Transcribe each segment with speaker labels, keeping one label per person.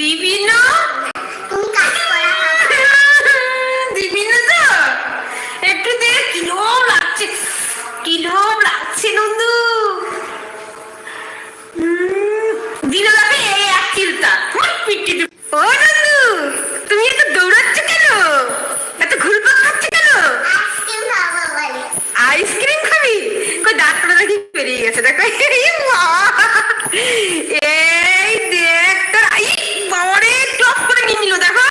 Speaker 1: না
Speaker 2: দিবি না
Speaker 1: তুমি কাজ করা
Speaker 2: দিবি না তো একটু দে কিরম লাগছে কিরম লাগছে নন্দু উম, দিল যাবে এই এক চিলতা পিটি ও নন্দু তুমি এত দৌড়াচ্ছ কেন এত ঘুরপাক খাচ্ছ কেন
Speaker 1: আইসক্রিম খাব বলে
Speaker 2: আইসক্রিম খাবি কই দাঁতটা দেখি বেরিয়ে গেছে দেখো এই বাবা! এই দেখ তোর আই বাবারে টপ করে নিয়ে নিল দেখো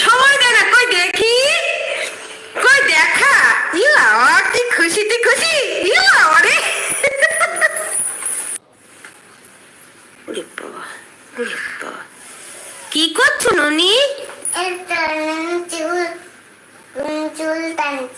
Speaker 2: সময় দেয় না কই দেখি কই দেখা ই বাবা কি খুশিতে খুশি ই বাবা রে ওরে বাবা ওরে বাবা কি করছ ননি
Speaker 1: এটা চুল উম, চুল টানছি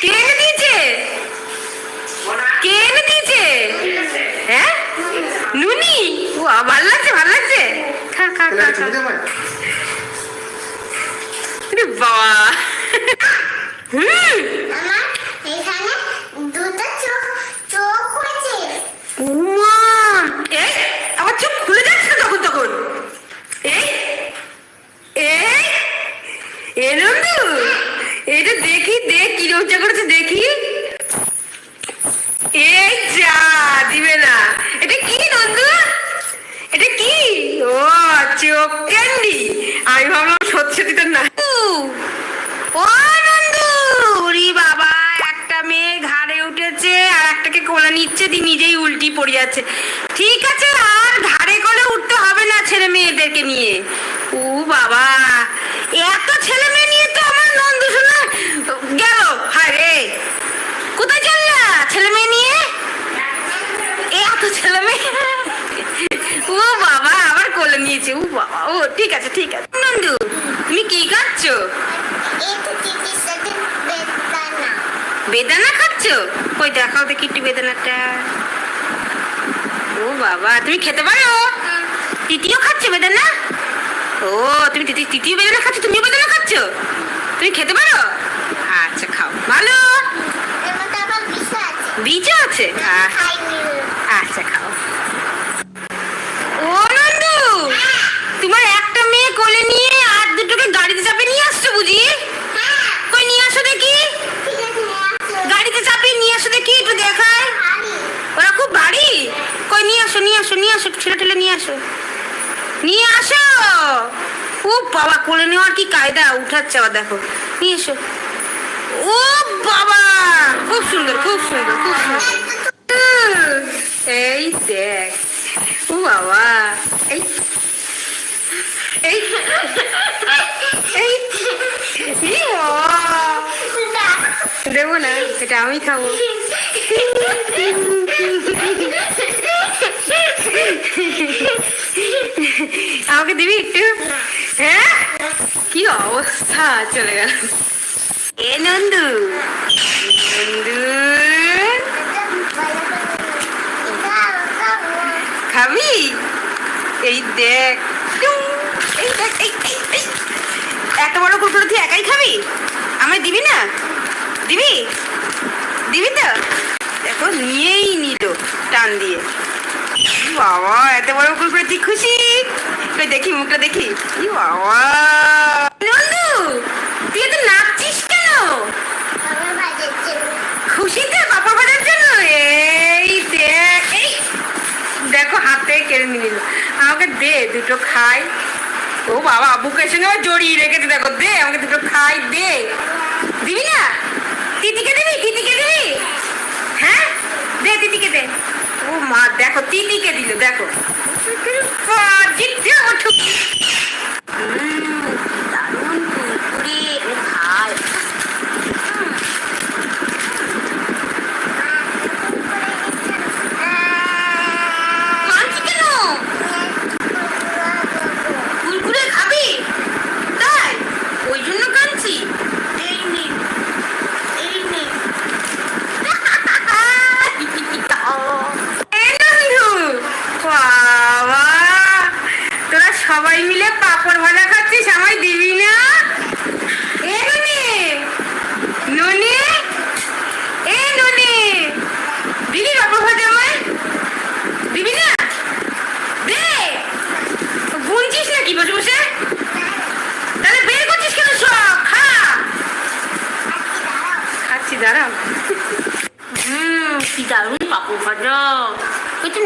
Speaker 2: কে এনে কে এনে দিয়েছে? হ্যাঁ? নুনি? ও, ভালো লাগছে ভালো লাগছে। খা খা খা বাবা
Speaker 1: আমার এখানে দুটো চোখ চোখ হয়েছে
Speaker 2: উমা এই আমার চোখ খুলে যাচ্ছে না তখন তখন এই এই এ নন্দু এটা দেখি দেখ কি রোজা করেছে দেখি এই যা দিবে না এটা কি নন্দু এটা কি ও চোখ ক্যান্ডি! আমি ভাবলাম সত্যি তো না। ও নন্দু ওরে বাবা, একটা মেয়ে ঘাড়ে উঠেছে আর একটাকে কোলে নিচ্ছে দি নিজেই উল্টি পড়ে যাচ্ছে। ঠিক আছে, আর ঘাড়ে কোলে উঠতে হবে না ছেলে মেয়েদেরকে নিয়ে। ও বাবা, এত ছেলে মেয়ে নিয়ে তো আমার নন্দু শোনা গেল হায় রে কোথায় চললা ছেলে মেয়ে নিয়ে এ এত ছেলে মেয়ে ও বাবা আবার কোলে নিয়েছে ও বাবা। ও, ঠিক আছে ঠিক আছে। নন্দু, তুমি কি খাচ্ছো?
Speaker 1: বেদানা
Speaker 2: খাচ্ছ? কই, দেখাও দেখি একটু বেদানাটা। ও বাবা, তুমি খেতে পারো? তৃতীয় খাচ্ছ বেদানা? ও, তুমি তৃতীয় বেদানা খাচ্ছ? তুমিও বেদানা খাচ্ছ? তুমি খেতে পারো আচ্ছা খাও ভালো
Speaker 1: এর মধ্যে আবার বিষ আছে
Speaker 2: বীজও আছে আহ,
Speaker 1: খাইনি
Speaker 2: আচ্ছা খাও ও নন্দু তোমার একটা মেয়ে কোলে নিয়ে আর দুটোকে গাড়িতে চাপে নিয়ে আসছো বুঝি
Speaker 1: হ্যাঁ
Speaker 2: কই নিয়ে আসো দেখি
Speaker 1: ঠিক আছে আসো
Speaker 2: গাড়িতে চাপিয়ে নিয়ে আসো দেখি একটু দেখায়
Speaker 1: আরে
Speaker 2: ওরা খুব ভারী কই নিয়ে আসো নিয়ে আসো নিয়ে আসো ছেলে ঠেলে নিয়ে আসো নিয়ে আসো ও বাবা কোলে নেওয়ার কি কায়দা উঠাচ্ছে আবার দেখো। নিয়ে এসো। ও বাবা! খুব সুন্দর খুব সুন্দর খুব সুন্দর। এই দেখ, ও বাবা, এই এই দেবো না, এটা আমি খাব। আমাকে দিবি একটু? হ্যাঁ? কি অবস্থা চলে গেল এ নন্দু নন্দু খাবি এই দেখ এই। এত বড় কুকুর তুই একাই খাবি আমায় দিবি না দিবি দিবি তো দেখো নিয়েই নিল টান দিয়ে বাবা এত বড় কুকুর তুই খুশি কই দেখি, মুখটা দেখি। ই বাবা। নন্দু, তুই তো নাচছিস কেন?
Speaker 1: আমার বাজের
Speaker 2: খুশিতে বাবা ভাড়ার জন্য? এই দেখ, এই। দেখো, হাতে কেড়ে নিল। আমাকে দে, দুটো খাই। ও বাবা বুকের সঙ্গে আবার জড়িয়ে রেখেছে, দেখো, দে, আমাকে দুটো খাই, দে। দিবি না? তিতিকে দিবি? তিতিকে দিবি? হ্যাঁ? দে, তিতিকে দে। ও মা, দেখো, তিতিকে দিল, দেখো। বাহ, জিতছে আমার ঠুকি। উম, দারুণ কুরকুরে, ও খায়। কাঁদছি কেন কুরকুরে খাবি তাই ওই জন্য কাঁদছি এই নে এই নে এই নন্দু, বাবা, তোরা সবাই মিলে পাপড় ভাজা খাচ্ছিস আমায় দিবি না এ ননি ননি এ ননি দিবি পাপড় ভাজা আমায় দিবি না দে গুনছিস নাকি বসে বসে তাহলে বের করছিস কেন সব খা খাচ্ছি দাঁড়াও। হুম কি দারুণ পাপড় ভাজা।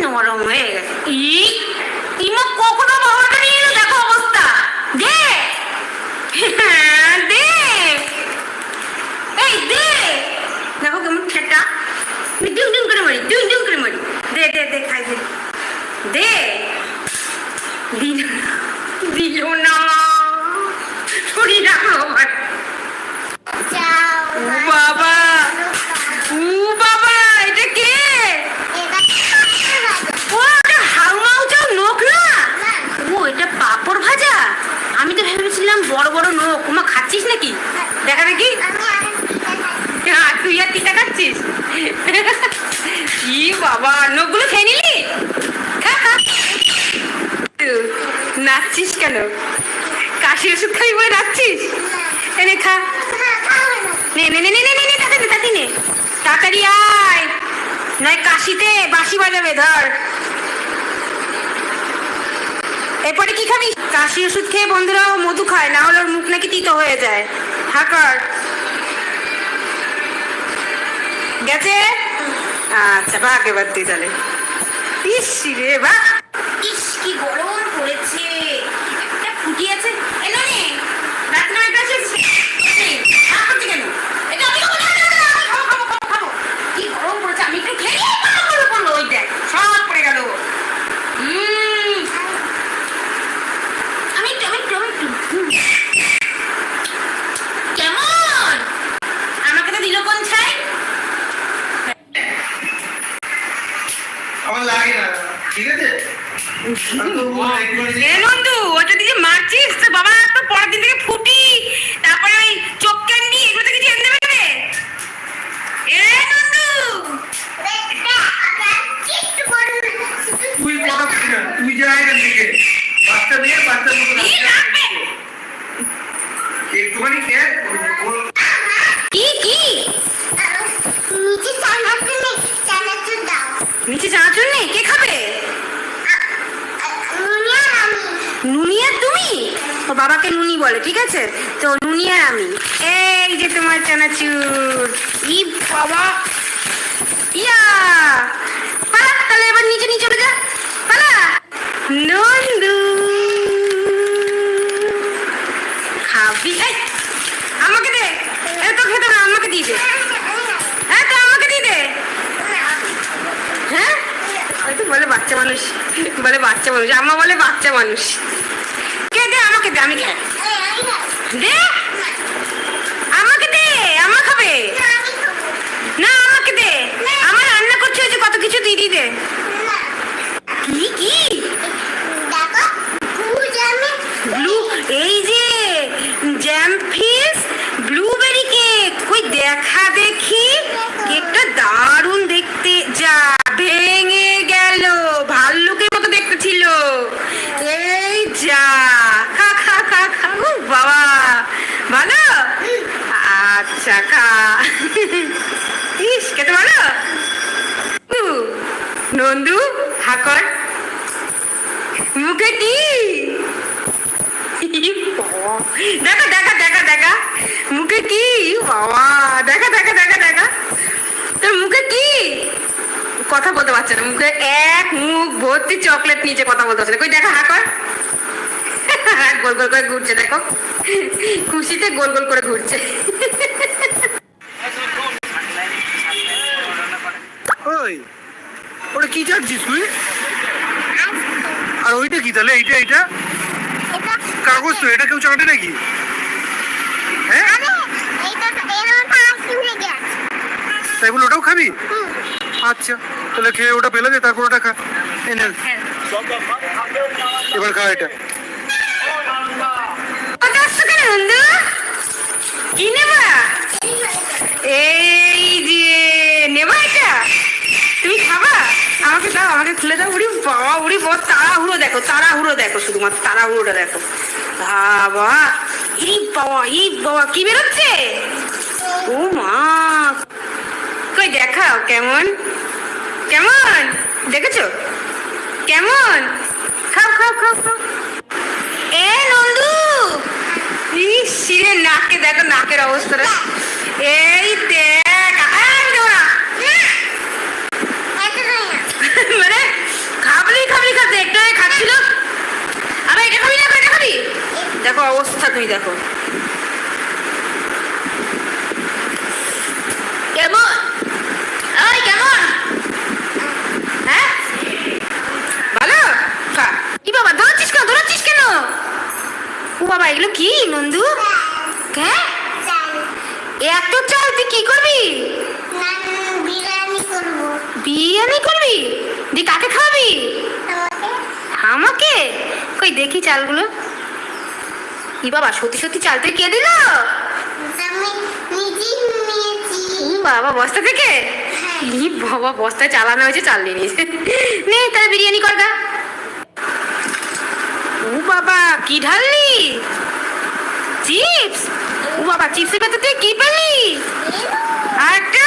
Speaker 2: নরম হয়ে গেছে। ই? ইমা কখনো বাবাটা নিয়ে দেখো অবস্থা। দে। হ্যাঁ, দে। এই দে। দেখো কেমন ডিম ডিম করে মারি ডিম ডিম করে মারি। দে দে দে খাই দে। দে। দিল দিল না শরীর রাখো আমার
Speaker 1: যাও
Speaker 2: ও বাবা ও বাবা এটা কে ও এটা হাউমাউ চাও নোক না ও এটা পাপড় ভাজা আমি তো ভেবেছিলাম বড় বড় নোক খাচ্ছিস নাকি? দেখা দেখি? হ্যাঁ, তুই আর টিকা খাচ্ছিস? ই বাবা নোকগুলো খেয়ে নিলি? নাচছিস কেন? কাশি ওষুধ খাবি বলে নাচছিস? এনে খা। নে নে। নে নে নে নে নে তাড়াতাড়ি তাড়াতাড়ি নে। তাড়াতাড়ি আয়। নয় কাশিতে বাঁশি বাজাবে ধর। এরপরে কি খাবি? কাশি ওষুধ খেয়ে বন্ধুরা ও মধু খায়, না হলে ওর মুখ নাকি তিতো হয়ে যায়। হাকার। গেছে? আচ্ছা ভাগ এবার তুই তাহলে। ইস রে বা ইস কি গরম পড়েছে একটা ফুটি আছে এলো নে রাত নয়টা শেষ রাগ করছি কেন এটা আমি খাব, না, না, না, আমি খাব, খাব, খাব, খাব। কি গরম পড়েছে আমি একটু খেয়ে নিই, পড়ল, পড়ল, পড়ল, ওই দেখ, সব পড়ে গেল। উম, আমি একটু, আমি একটু, আমি একটু। হুম। কেমন আমাকে তো দিল কোন ছাই
Speaker 3: আমার লাগে না ঠিক আছে আমি তো বলব একটুখানি
Speaker 2: এ নন্দু ওটা দিয়ে মারছিস তো বাবা তো পরের দিন থেকে ফুটি তারপরে ওই চোখ ক্যান্ডি এগুলো থেকে কিছু এনে দেবে রে এ নন্দু
Speaker 3: বলবি না তুই বাচ্চা দিয়ে বাচ্চার মতো একটুখানি
Speaker 2: কি কি?
Speaker 1: নিচে চানাচুর নেই
Speaker 2: কে খাবে?
Speaker 1: নুনিয়া
Speaker 2: তুমি? ও বাবাকে নুনি বলে, ঠিক আছে? তো নুনিয়া আমি। এই যে তোমার চানাচুর। ই বাবা। ইয়া! পালা, তাহলে এবার নিচে নিচে চলে যা। নন্দু। খাবি? আমাকে দে। খেতে না আমাকে দিয়ে দে। হ্যাঁ তো আমাকে দিয়ে দে। হ্যাঁ? তো বলে বাচ্চা মানুষ। বলে বাচ্চা মানুষ। আম্মা বলে বাচ্চা মানুষ। কে দে? আমাকে দে, আমি খাই। দে? আমাকে দে, আম্মা না, আমাকে দে। আমার রান্না করছে যে কত কিছু দিদি দে।
Speaker 1: দেখা
Speaker 2: দেখি, কেকটা দারুণ দেখতে। যা ভেঙে গেল, ভাল্লুকের মতো দেখতে ছিল। এই যা, খা খা খা খা বাবা। ভালো? আচ্ছা খা। ইস কেটে ভালো? নন্দু হাকর মুখে কি দেখো দেখো। মুখে কি? বাবা দেখা দেখা দেখা দেখা। তোর মুখে কি? কথা বলতে পারছে না। মুখে এক মুখ ভর্তি চকলেট নিচে কথা বলতে পারছে না। কই দেখা হাকর গোল গোল করে ঘুরছে দেখো। খুশিতে গোল গোল করে ঘুরছে।
Speaker 3: ওই ওটা কি চাচ্ছিস তুই? আর ওইটা কি তাহলে? এইটা এইটা?
Speaker 1: এটা
Speaker 3: কাগজ তো এটা কেউ চাটে নাকি হ্যাঁ
Speaker 1: আরে এইটা এর মধ্যে আইসক্রিম লেগে আছে
Speaker 3: তাই বলে ওটাও খাবি আচ্ছা তাহলে খেয়ে ওটা ফেলে দে তারপর ওটা খা। এই নে। এবার খা এটা।
Speaker 2: এই যে নেবা এটা। তুমি খাবা? আমাকে দাও আমাকে খুলে দাও উড়ি বাবা উড়ি বাবা তাড়াহুড়ো দেখো তাড়াহুড়ো দেখো শুধুমাত্র তাড়াহুড়োটা দেখো। বাবা ই বাবা ই বাবা কি বেরোচ্ছে? ও দেখাও, কেমন? কেমন? দেখেছ? কেমন? খাও খাও খাও খাও। এ নন্দু! শিরে নাকে, দেখো নাকের অবস্থাটা। এই দেখ। মানে এটা না দেখো অবস্থা তুমি, দেখো। কেমন ওই কেমন হ্যাঁ ভালো খা। কি বাবা দৌড়াচ্ছিস কেন দৌড়াচ্ছিস কেন ও বাবা এগুলো কি নন্দু? হ্যাঁ এত চাল তুই কি করবি?
Speaker 1: বিরিয়ানি করবি।
Speaker 2: দি কাকে খাওয়াবি? আমাকে? কই দেখি চালগুলো। কি বাবা সত্যি সত্যি চাল তুই কে দিল? বাবা বস্তা থেকে? ই বাবা বস্তায় চালানো হয়েছে চাল নিয়ে নে তাহলে বিরিয়ানি কর গা ও বাবা কি ঢাললি? চিপস? ও বাবা, চিপসের ভেতর তুই কি পেলি? আর
Speaker 1: আরেকটা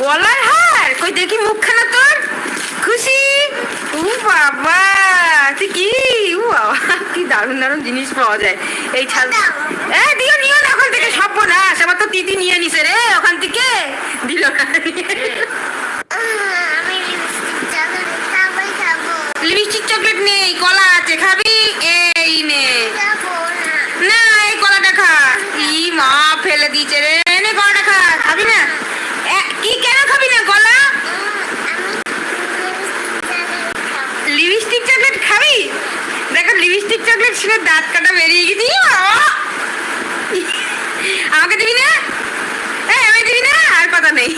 Speaker 1: গলার হার।
Speaker 2: কই দেখি মুখখানা তোর? খুশি? ও বাবা, তুই কি? ও বাবা, কি দারুণ দারুণ জিনিস পাওয়া যায়। এই ছাল এ, দিও, নিও না ওখান থেকে, সব না আমার তো তিতি নিয়ে নিছে রে, ওখান থেকে। দিল না
Speaker 1: আহ, আমি লিপস্টিক চকলেট খাবোই খাব
Speaker 2: লিপস্টিক চকলেট নেই কলা আছে খাবি এই নে
Speaker 1: খাব না
Speaker 2: না এই কলাটা খা ই মা ফেলে দিয়েছে রে এনে কড়া খা, খাবি না? কি কেন খাবি না,
Speaker 1: গলা? লিপস্টিক চকলেট খাব?
Speaker 2: দেখো, লিপস্টিক চকলেট ছিল দাঁত কাটা বেরিয়ে গেছি! আমাকে দিবি না এই আমি দিবি না আর কথা নেই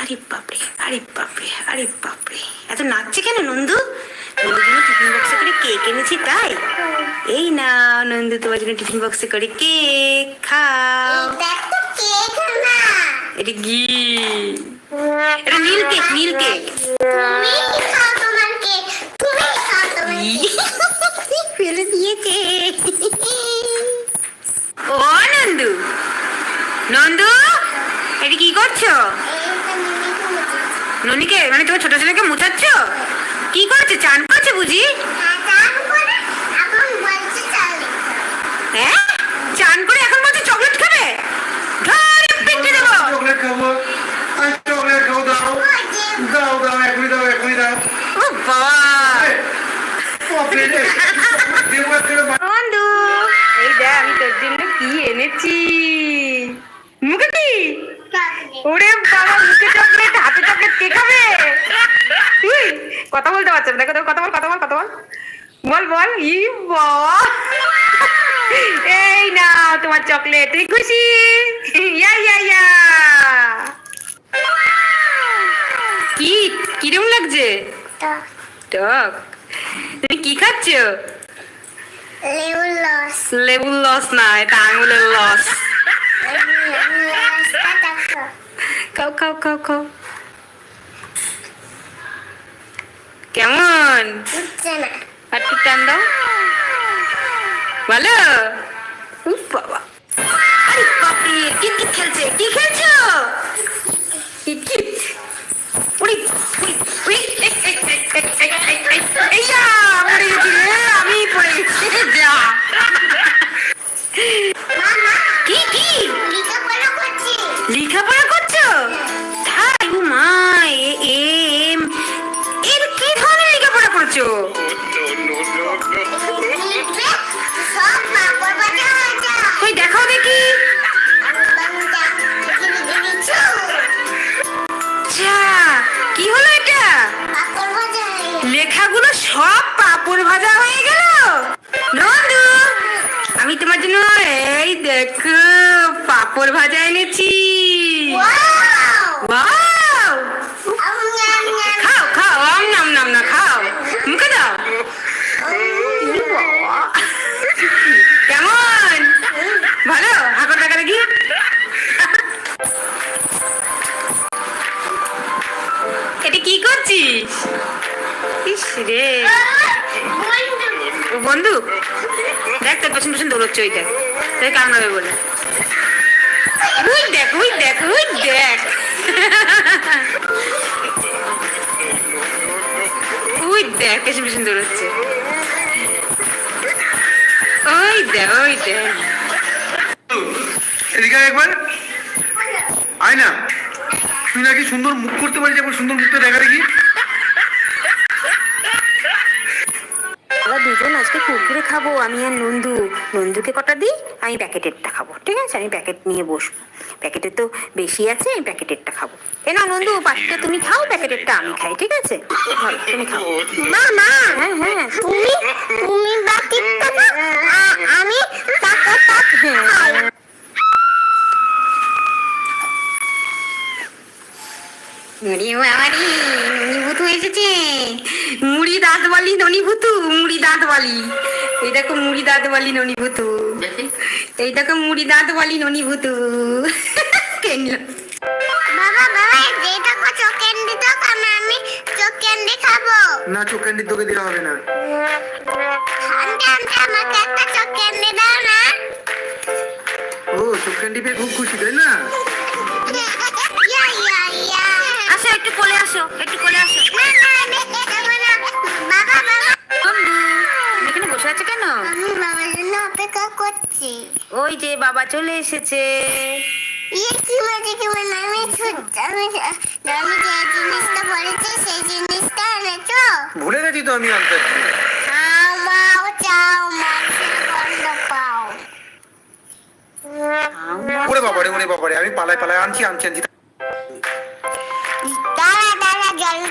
Speaker 2: আরে বাপরে আরে বাপরে আরে বাপরে এত নাচছে কেন নন্দু নন্দুর জন্য টিফিন বক্সে করে কেক এনেছি তাই এই না নন্দু তোমার জন্য টিফিন বক্সে করে কেক খাও।
Speaker 1: এটা
Speaker 2: এটা ঘি। এটা নীল কেক নীল কেক। ফেলে দিয়েছে। ও নন্দু। নন্দু এটা কি করছ? ননিকে মানে তোমার ছোট ছেলেকে মুছাচ্ছ? কি করছে? চান করছে বুঝি
Speaker 1: হ্যাঁ চান করে এখন বলছে চাল
Speaker 2: হ্যাঁ চান করে এখন বলছে চকলেট খাবে ধরে পিটে দেবো
Speaker 3: চকলেট খাব আমি চকলেট খাব দাও দাও দাও এখনই দাও এখনই দাও
Speaker 2: ও বাবা
Speaker 3: এই, বাপরে রে, চকলেট দেবো একেবারে মা-
Speaker 2: বন্ধু এই দেখ আমি তোর জন্য কি এনেছি? মুখে কি? ওরে বাবা মুখে চকলেট হাতে চকলেট কে খাবে? তুই কথা বলতে পারছ না। দেখো দেখো কথা বল কথা বল কথা বল। বল বল। ই বাবা। এই না তোমার চকলেট। তুই খুশি? ইয়া ইয়া ইয়া। কি? কিরম লাগছে? টক। তুমি কি খাচ্ছ?
Speaker 1: লেবুর লস
Speaker 2: লেবুর লস না এটা আঙুলের লস খাও খাও খাও খাও। কেমন? একটু টান দাও। ভালো? বাবা। আরে বাপরে কি কি খেলছে? কি লেখাগুলো সব পাপড় ভাজা হয়ে গেল। নন্দু আমি তোমার জন্য এই দেখো পাপড় ভাজা এনেছি। বা রে। ও বন্ধু, দেখ তোর পেছন পেছন দৌড়চ্ছে ওই দেখ তোকে কামড়াবে বলে। উই দেখ উই দেখ উই দেখ। ওই দেখ পেছন পেছন দৌড়চ্ছে ওই দেখ ওই দেখ।
Speaker 3: এদিকে একবার। আয় না। তুই নাকি সুন্দর মুখ করতে পারিস, একবার সুন্দর মুখটা দেখা দেখি।
Speaker 2: আমরা দুজন আজকে কুরকুরে খাব, আমি আর নন্দু। নন্দুকে কটা দিই? আমি প্যাকেটেরটা খাব, ঠিক আছে? আমি প্যাকেট নিয়ে বসবো। প্যাকেটে তো বেশি আছে, আমি প্যাকেটেরটা খাব। এ না নন্দু, পাঁচটা তুমি খাও, প্যাকেটেরটা আমি খাই, ঠিক আছে? তুমি খাও।
Speaker 1: না
Speaker 2: হ্যাঁ হ্যাঁ
Speaker 1: তুমি তুমি আমি
Speaker 2: মুড়ি বাবারি ননি ভুতু এসেছে। মুড়ি দাঁত বালি ননি ভুতু মুড়ি দাঁত বালি এই দেখো মুড়ি দাঁত বালি ননি ভুতু। এই দেখো মুড়ি দাঁত বালি ননি ভুতু। কেনলো?
Speaker 1: বাবা বাবা যেটা কো চোখ ক্যান্ডি দাও আমি আমি চোখ ক্যান্ডি খাব।
Speaker 3: না চোখ ক্যান্ডি তোকে দেওয়া হবে না।
Speaker 1: আন্টি আন্টি আমাকে একটা চোখ ক্যান্ডি দাও না।
Speaker 3: ও চোখ ক্যান্ডি পেয়ে খুব খুশি তাই না?
Speaker 2: একটু আসো একটু কোলে আসো। এখানে বসে আছে কেন?
Speaker 1: আমি বাবার জন্য অপেক্ষা করছি
Speaker 2: ওই যে বাবা চলে এসেছে।
Speaker 1: ইয়ে কি মজা কি মজা আমি আমি আমি যে জিনিসটা বলেছি সেই জিনিসটা এনেছো
Speaker 3: ভুলে গেছি তো আমি আনতে।
Speaker 1: আমাও চাও মাছের গন্ধ পাও
Speaker 3: ওরে বাবারে ওরে বাবারে আমি পালায় পালায় আনছি আনছি আনছি।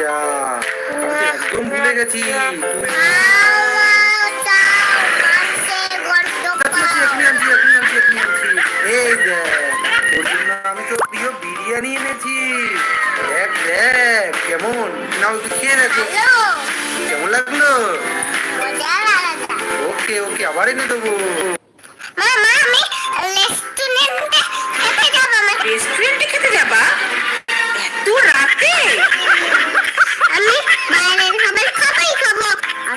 Speaker 3: যা আমি একদম ভুলে গেছি। আচ্ছা, আনছি এই ওর জন্য আমি তো প্রিয় বিরিয়ানি এনেছি। দেখ দেখ কেমন? নাও একটু খেয়ে দেখো। কেমন লাগল? ওকে ওকে আবার এনে দেবো।
Speaker 1: রেস্টুরেন্টে খেতে যাব?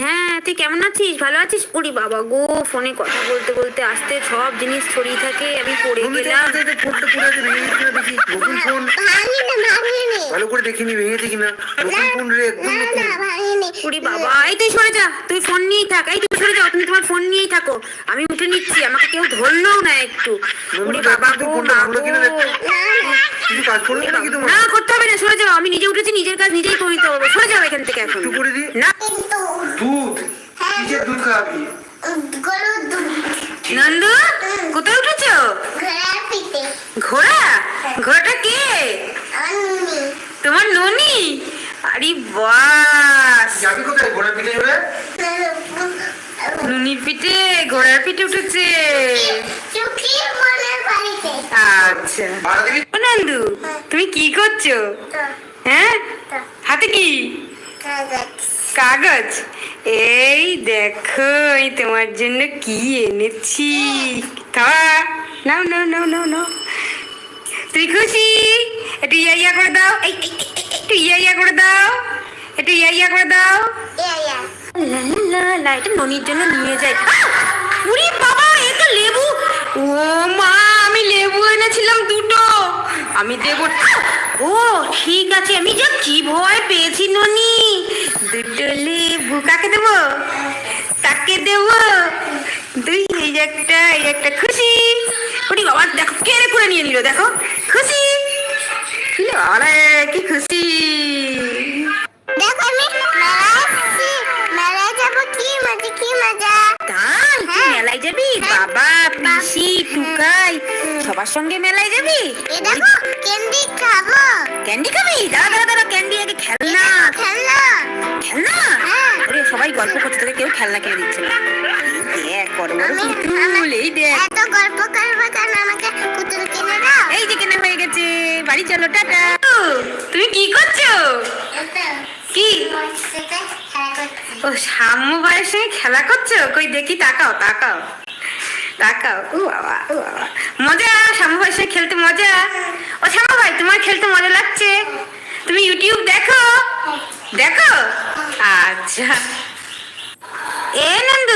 Speaker 2: হ্যাঁ তুই কেমন আছিস? ভালো আছিস? উরি বাবা গো ফোনে কথা বলতে বলতে আসতে সব জিনিস ছড়িয়ে থাকে আমি পড়ে গেলাম।
Speaker 3: নতুন ফোন। ভালো করে দেখিনি ভেঙেছে কিনা? নতুন ফোন রে
Speaker 2: বাবা এই তুই সরে যা তুই ফোন নিয়েই থাক এই তুই সরে যাও তুমি তোমার ফোন নিয়েই থাকো। আমি উঠে নিচ্ছি আমাকে কেউ ধরলেও না একটু। উরি বাবা গো না করতে হবে না সরে যাও আমি নিজে উঠেছি নিজের কাজ নিজেই করে নিতে পারব সরে যাও এখান থেকে এখন।
Speaker 3: একটু করে দি
Speaker 2: না
Speaker 1: কিন্তু
Speaker 3: দুধ কিসের দুধ খাওয়াবি
Speaker 1: গরুর দুধ
Speaker 2: নন্দু কোথায় উঠেছো
Speaker 1: ঘোড়ার পিঠে
Speaker 2: ঘোড়া ঘোড়াটা কে
Speaker 1: অন্নি
Speaker 2: তোমার ননি আরে বাস
Speaker 3: যাবি কোথায় ঘোড়া পিঠে যাবে
Speaker 2: নুনির পিঠে ঘোড়ার পিঠে উঠেছে
Speaker 1: চুকির মনের বাড়িতে
Speaker 2: আচ্ছা
Speaker 3: ভাড়া দিবি
Speaker 2: ও নন্দু তুমি কি করছ? হ্যাঁ? হাতে কি?
Speaker 1: কাগজ।
Speaker 2: কাগজ? এই দেখো আমি তোমার জন্য কি এনেছি। খাওয়া? নাও নাও নাও নাও নাও। তুই খুশি? একটু ইয়া ইয়া করে দাও। একটু ইয়া ইয়া করে দাও। একটু ইয়া ইয়া করে দাও।
Speaker 1: ইয়া ইয়া।
Speaker 2: লা, লা, লা লা এটা ননির জন্য নিয়ে যাই। উরি বাবা এ তো লেবু। ও মা! আমি লেবু এনেছিলাম দুটো। আমি দেবো ও ঠিক আছে আমি যা কি ভয় পেয়েছি ননি। দুটো লেবু কাকে দেবো? তাকে দেবো? দুই এই একটা এই একটা খুশি। ওটি বাবা দেখো কেড়ে করে নিয়ে নিল দেখো খুশি। আরে কি খুশি।
Speaker 1: দেখো আমি মেলায় আসছি। কি মজা কি মজা?
Speaker 2: তাই মেলায় যাবি? বাবা পিসি টুকাই সবার সঙ্গে মেলায় যাবি?
Speaker 1: এ দেখো ক্যান্ডি খাব।
Speaker 2: ক্যান্ডি খাবি? দাঁড়া দাঁড়া দাঁড়া ক্যান্ডি আগে খেলনা।
Speaker 1: খেলনা।
Speaker 2: খেলনা?
Speaker 1: হ্যাঁ।
Speaker 2: ওরে সবাই গল্প করতে তোকে কেউ খেলনা কিনে দিচ্ছে না। এই দেখ বড় বড় পুতুল এই দেখ।
Speaker 1: এত গল্প করব কেন? আমাকে পুতুল কিনে দাও।
Speaker 2: এই যে কেনা হয়ে গেছে। বাড়ি চলো টাটা। তুমি কি করছ? কি? ও সাম্য সঙ্গে খেলা করছ? কই দেখি তাকাও তাকাও। তাকাও বাবা, ও বাবা। মজা, শ্যামু ভাইয়ের সে খেলতে মজা। ও শ্যামু ভাই, তোমার খেলতে মজা লাগছে? তুমি ইউটিউব দেখো? দেখো? আচ্ছা। এ, নন্দ